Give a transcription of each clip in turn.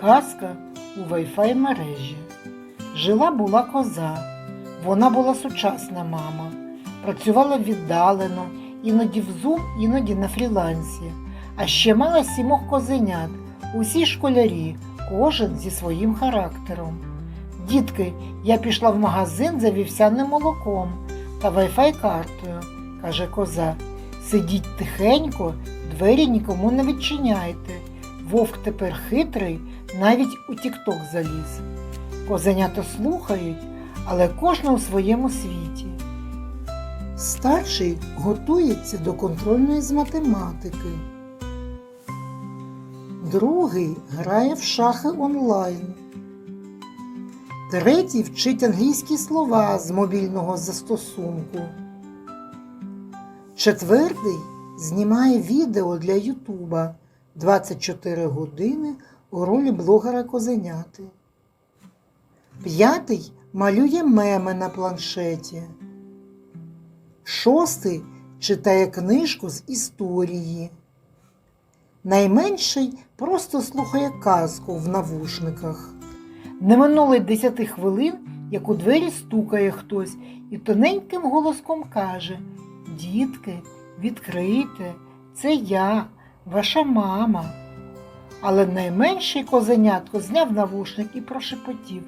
Казка у Wi-Fi мережі. Жила була коза. Вона була сучасна мама. Працювала віддалено, іноді в Zoom, іноді на фрілансі. А ще мала сімох козенят, усі школярі, кожен зі своїм характером. Дітки, я пішла в магазин за вівсяним молоком та Wi-Fi картою, каже коза. Сидіть тихенько, двері нікому не відчиняйте. Вовк тепер хитрий, навіть у тікток заліз. Козенята слухають, але кожне у своєму світі. Старший готується до контрольної з математики. Другий грає в шахи онлайн. Третій вчить англійські слова з мобільного застосунку. Четвертий знімає відео для Ютуба 24 години у ролі блогера козеняти. П'ятий малює меми на планшеті. Шостий читає книжку з історії. Найменший просто слухає казку в навушниках. Не минуло й десяти хвилин, як у двері стукає хтось і тоненьким голоском каже Дітки, відкрийте, це я, ваша мама. Але найменший козенятко зняв навушник і прошепотів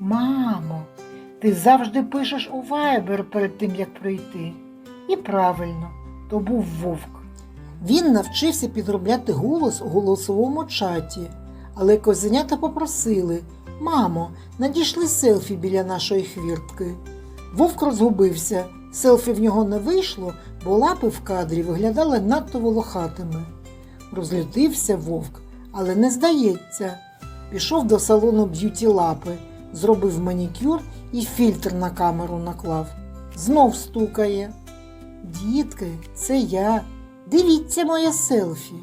Мамо, ти завжди пишеш у вайбер перед тим, як прийти. І правильно, то був вовк. Він навчився підробляти голос у голосовому чаті, але козенята попросили Мамо, надійшли селфі біля нашої хвіртки. Вовк розгубився, селфі в нього не вийшло, бо лапи в кадрі виглядали надто волохатими. Розлютився вовк, але не здається. Пішов до салону б'юті лапи, зробив манікюр і фільтр на камеру наклав. Знов стукає. Дітки, це я. Дивіться моє селфі.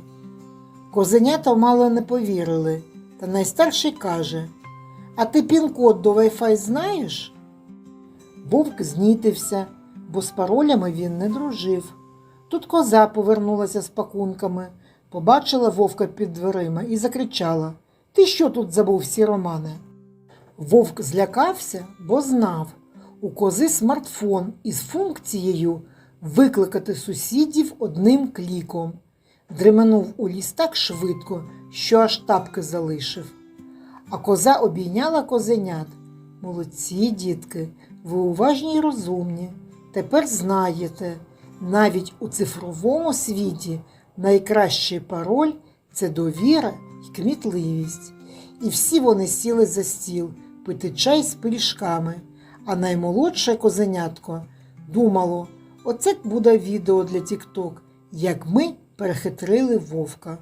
Козенята мало не повірили, та найстарший каже: А ти пін-код до Wi-Fi знаєш? Вовк знітився, бо з паролями він не дружив. Тут коза повернулася з пакунками, побачила вовка під дверима і закричала Ти що тут забув всі романи? Вовк злякався, бо знав у кози смартфон із функцією викликати сусідів одним кліком. Дременув у ліс так швидко, що аж тапки залишив. А коза обійняла козенят. Молодці, дітки, ви уважні й розумні. Тепер знаєте, навіть у цифровому світі найкращий пароль це довіра й кмітливість. І всі вони сіли за стіл пити чай з пиріжками, а наймолодше козенятко думало, оце буде відео для Тікток, як ми перехитрили вовка.